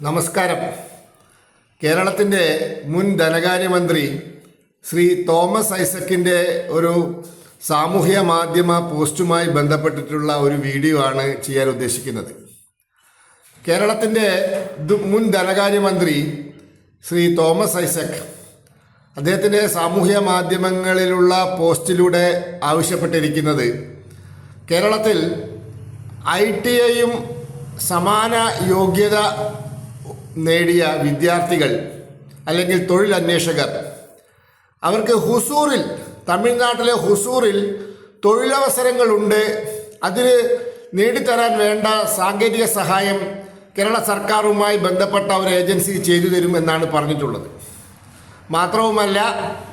നമസ്കാരം. കേരളത്തിന്റെ മുൻ ധനകാര്യമന്ത്രി ശ്രീ തോമസ് ഐസക്കിന്റെ ഒരു സാമൂഹ്യ മാധ്യമ പോസ്റ്റുമായി ബന്ധപ്പെട്ടിട്ടുള്ള ഒരു വീഡിയോ ആണ് ചെയ്യാൻ ഉദ്ദേശിക്കുന്നത്. കേരളത്തിന്റെ മുൻ ധനകാര്യമന്ത്രി ശ്രീ തോമസ് ഐസക് അദ്ദേഹത്തിന്റെ സാമൂഹ്യ മാധ്യമങ്ങളിലുള്ള പോസ്റ്റിലൂടെ ആവശ്യപ്പെട്ടിരിക്കുന്നത് കേരളത്തിൽ ഐ ടി ഐയും സമാന യോഗ്യത നേടിയ വിദ്യാർത്ഥികൾ അല്ലെങ്കിൽ തൊഴിലന്വേഷകർ. അവർക്ക് ഹുസൂറിൽ തമിഴ്നാട്ടിലെ ഹുസൂറിൽ തൊഴിലവസരങ്ങളുണ്ട്. അതിന് നേടിത്തരാൻ വേണ്ട സാങ്കേതിക സഹായം കേരള സർക്കാരുമായി ബന്ധപ്പെട്ട ഒരു ഏജൻസി ചെയ്തു തരും എന്നാണ് പറഞ്ഞിട്ടുള്ളത്. മാത്രവുമല്ല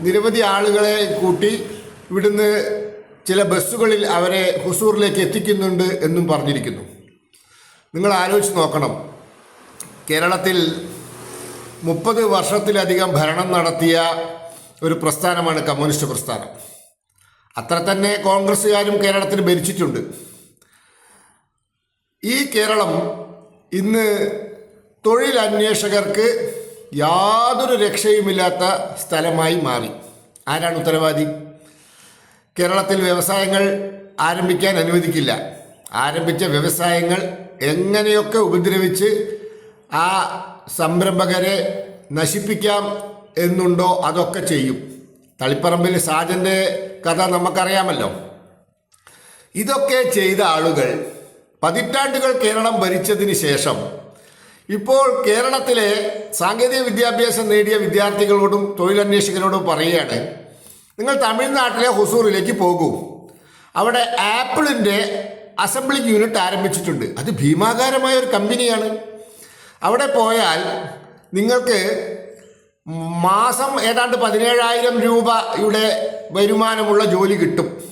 നിരവധി ആളുകളെ കൂട്ടി ഇവിടുന്ന് ചില ബസ്സുകളിൽ അവരെ ഹുസൂറിലേക്ക് എത്തിക്കുന്നുണ്ട് എന്നും പറഞ്ഞിരിക്കുന്നു. നിങ്ങൾ ആലോചിച്ച് നോക്കണം. കേരളത്തിൽ മുപ്പത് വർഷത്തിലധികം ഭരണം നടത്തിയ ഒരു പ്രസ്ഥാനമാണ് കമ്മ്യൂണിസ്റ്റ് പ്രസ്ഥാനം. അത്ര തന്നെ കോൺഗ്രസ്സുകാരും കേരളത്തിൽ ഭരിച്ചിട്ടുണ്ട്. ഈ കേരളം ഇന്ന് തൊഴിലന്വേഷകർക്ക് യാതൊരു രക്ഷയുമില്ലാത്ത സ്ഥലമായി മാറി. ആരാണ് ഉത്തരവാദി? കേരളത്തിൽ വ്യവസായങ്ങൾ ആരംഭിക്കാൻ അനുവദിക്കില്ല. ആരംഭിച്ച വ്യവസായങ്ങൾ എങ്ങനെയൊക്കെ ഉപദ്രവിച്ച് ആ സംരംഭകരെ നശിപ്പിക്കാം എന്നുണ്ടോ അതൊക്കെ ചെയ്യും. തളിപ്പറമ്പിൽ സാജന്റെ കഥ നമുക്കറിയാമല്ലോ. ഇതൊക്കെ ചെയ്ത ആളുകൾ പതിറ്റാണ്ടുകൾ കേരളം ഭരിച്ചതിന് ശേഷം ഇപ്പോൾ കേരളത്തിലെ സാങ്കേതിക വിദ്യാഭ്യാസം നേടിയ വിദ്യാർത്ഥികളോടും തൊഴിലന്വേഷകരോടും പറയുകയാണ് നിങ്ങൾ തമിഴ്നാട്ടിലെ ഹുസൂറിലേക്ക് പോകൂ. അവിടെ ആപ്പിളിന്റെ അസംബ്ലിങ് യൂണിറ്റ് ആരംഭിച്ചിട്ടുണ്ട്. അത് ഭീമാകാരമായ ഒരു കമ്പനിയാണ്. അവിടെ പോയാൽ നിങ്ങൾക്ക് മാസം ഏതാണ്ട് പതിനേഴായിരം രൂപയുടെ വരുമാനമുള്ള ജോലി കിട്ടും.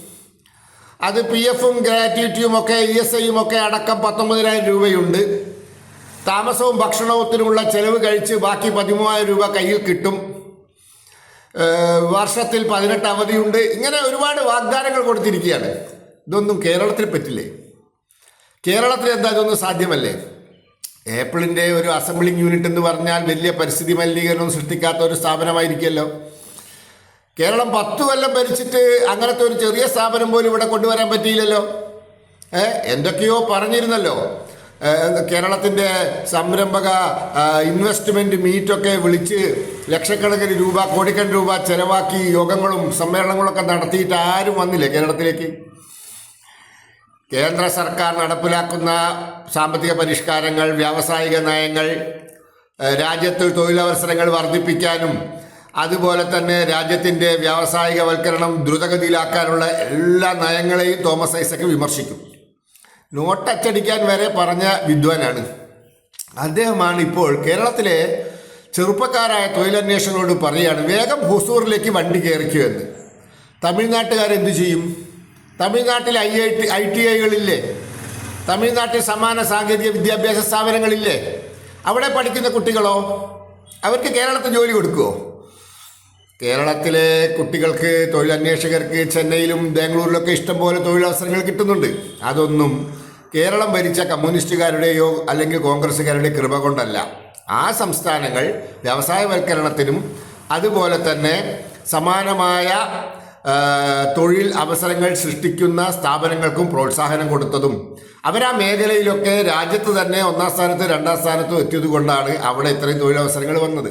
അത് പി എഫും ഗ്രാറ്റുവിറ്റിയും ഒക്കെ ഇ എസ് ഐയും ഒക്കെ അടക്കം പത്തൊമ്പതിനായിരം രൂപയുണ്ട്. താമസവും ഭക്ഷണത്തിനുള്ള ചെലവ് കഴിച്ച് ബാക്കി പതിമൂവായിരം രൂപ കയ്യിൽ കിട്ടും. വർഷത്തിൽ പതിനെട്ട് അവധിയുണ്ട്. ഇങ്ങനെ ഒരുപാട് വാഗ്ദാനങ്ങൾ കൊടുത്തിരിക്കുകയാണ്. ഇതൊന്നും കേരളത്തിൽ പറ്റില്ലേ? കേരളത്തിൽ എന്താ ഇതൊന്നും സാധ്യമല്ലേ? ഏപ്പിളിന്റെ ഒരു അസംബ്ലിംഗ് യൂണിറ്റ് എന്ന് പറഞ്ഞാൽ വലിയ പരിസ്ഥിതി മലിനീകരണം സൃഷ്ടിക്കാത്ത ഒരു സ്ഥാപനമായിരിക്കുമല്ലോ. കേരളം പത്ത് കൊല്ലം ഭരിച്ചിട്ട് അങ്ങനത്തെ ഒരു ചെറിയ സ്ഥാപനം പോലും ഇവിടെ കൊണ്ടുവരാൻ പറ്റിയില്ലല്ലോ. എന്തൊക്കെയോ പറഞ്ഞിരുന്നല്ലോ. കേരളത്തിന്റെ സംരംഭക ഇൻവെസ്റ്റ്മെന്റ് മീറ്റൊക്കെ വിളിച്ച് ലക്ഷക്കണക്കിന് രൂപ കോടിക്കണക്കിന് രൂപ ചെലവാക്കി യോഗങ്ങളും സമ്മേളനങ്ങളൊക്കെ നടത്തിയിട്ട് ആരും വന്നില്ല കേരളത്തിലേക്ക്? കേന്ദ്ര സർക്കാർ നടപ്പിലാക്കുന്ന സാമ്പത്തിക പരിഷ്കാരങ്ങൾ വ്യാവസായിക നയങ്ങൾ രാജ്യത്ത് തൊഴിലവസരങ്ങൾ വർദ്ധിപ്പിക്കാനും അതുപോലെ തന്നെ രാജ്യത്തിന്റെ വ്യാവസായികവൽക്കരണം ദ്രുതഗതിയിലാക്കാനുള്ള എല്ലാ നയങ്ങളെയും തോമസ് ഐസക്ക് വിമർശിക്കും. നോട്ടച്ചടിക്കാൻ വരെ പറഞ്ഞ വിദ്വാനാണ്. അദ്ദേഹമാണ് ഇപ്പോൾ കേരളത്തിലെ ചെറുപ്പക്കാരായ തൊഴിലന്വേഷകരോട് പറയുകയാണ് വേഗം ഹുസൂറിലേക്ക് വണ്ടി കയറിക്കുമെന്ന് തമിഴ്നാട്ടുകാരെന്ത് ചെയ്യും? തമിഴ്നാട്ടിൽ I I T I T ഐകളില്ലേ? തമിഴ്നാട്ടിൽ സമാന സാങ്കേതിക വിദ്യാഭ്യാസ സ്ഥാപനങ്ങളില്ലേ? അവിടെ പഠിക്കുന്ന കുട്ടികളോ? അവർക്ക് കേരളത്തിൽ ജോലി കൊടുക്കുമോ കേരളത്തിലെ കുട്ടികൾക്ക് തൊഴിലന്വേഷകർക്ക് ചെന്നൈയിലും ബാംഗ്ലൂരിലൊക്കെ ഇഷ്ടംപോലെ തൊഴിലവസരങ്ങൾ കിട്ടുന്നുണ്ട്. അതൊന്നും കേരളം ഭരിച്ച കമ്മ്യൂണിസ്റ്റുകാരുടെയോ അല്ലെങ്കിൽ കോൺഗ്രസ്സുകാരുടെ കൃപ കൊണ്ടല്ല. ആ സംസ്ഥാനങ്ങൾ വ്യവസായവൽക്കരണത്തിനും അതുപോലെ തന്നെ സമാനമായ തൊഴിൽ അവസരങ്ങൾ സൃഷ്ടിക്കുന്ന സ്ഥാപനങ്ങൾക്കും പ്രോത്സാഹനം കൊടുത്തതും അവരാ മേഖലയിലൊക്കെ രാജ്യത്ത് തന്നെ ഒന്നാം സ്ഥാനത്ത് രണ്ടാം സ്ഥാനത്തും എത്തിയത് കൊണ്ടാണ് അവിടെ ഇത്രയും തൊഴിലവസരങ്ങൾ വന്നത്.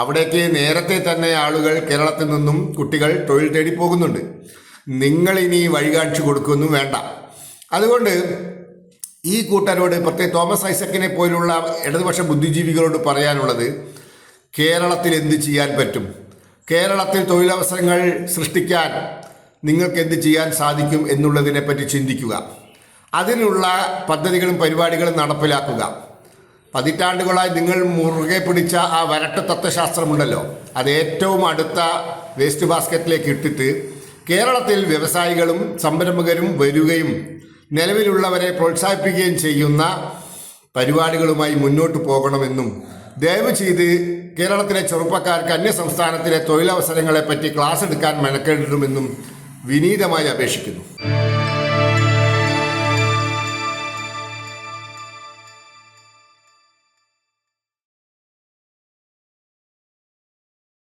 അവിടേക്ക് നേരത്തെ തന്നെ ആളുകൾ കേരളത്തിൽ നിന്നും കുട്ടികൾ തൊഴിൽ തേടി പോകുന്നുണ്ട്. നിങ്ങൾ ഇനി വഴികാണിച്ചു കൊടുക്കൊന്നും വേണ്ട. അതുകൊണ്ട് ഈ കൂട്ടരോട് പ്രത്യേക തോമസ് ഐസക്കിനെ പോലുള്ള ഇടതുപക്ഷ ബുദ്ധിജീവികളോട് പറയാനുള്ളത് കേരളത്തിൽ എന്ത് ചെയ്യാൻ പറ്റും? കേരളത്തിൽ തൊഴിലവസരങ്ങൾ സൃഷ്ടിക്കാൻ നിങ്ങൾക്ക് എന്ത് ചെയ്യാൻ സാധിക്കും എന്നുള്ളതിനെപ്പറ്റി ചിന്തിക്കുക. അതിനുള്ള പദ്ധതികളും പരിപാടികളും നടപ്പിലാക്കുക. പതിറ്റാണ്ടുകളായി നിങ്ങൾ മുറുകെ പിടിച്ച ആ വരട്ട തത്വശാസ്ത്രമുണ്ടല്ലോ. അത് ഏറ്റവും അടുത്ത വേസ്റ്റ് ബാസ്ക്കറ്റിലേക്ക് ഇട്ടിട്ട് കേരളത്തിൽ വ്യവസായികളും സംരംഭകരും വരികയും നിലവിലുള്ളവരെ പ്രോത്സാഹിപ്പിക്കുകയും ചെയ്യുന്ന പരിപാടികളുമായി മുന്നോട്ട് പോകണമെന്നും ദയവ് ചെയ്ത് കേരളത്തിലെ ചെറുപ്പക്കാർക്ക് അന്യ സംസ്ഥാനത്തിലെ തൊഴിലവസരങ്ങളെപ്പറ്റി ക്ലാസ് എടുക്കാൻ മെനക്കേണ്ടതുമെന്നും വിനീതമായി അപേക്ഷിക്കുന്നു.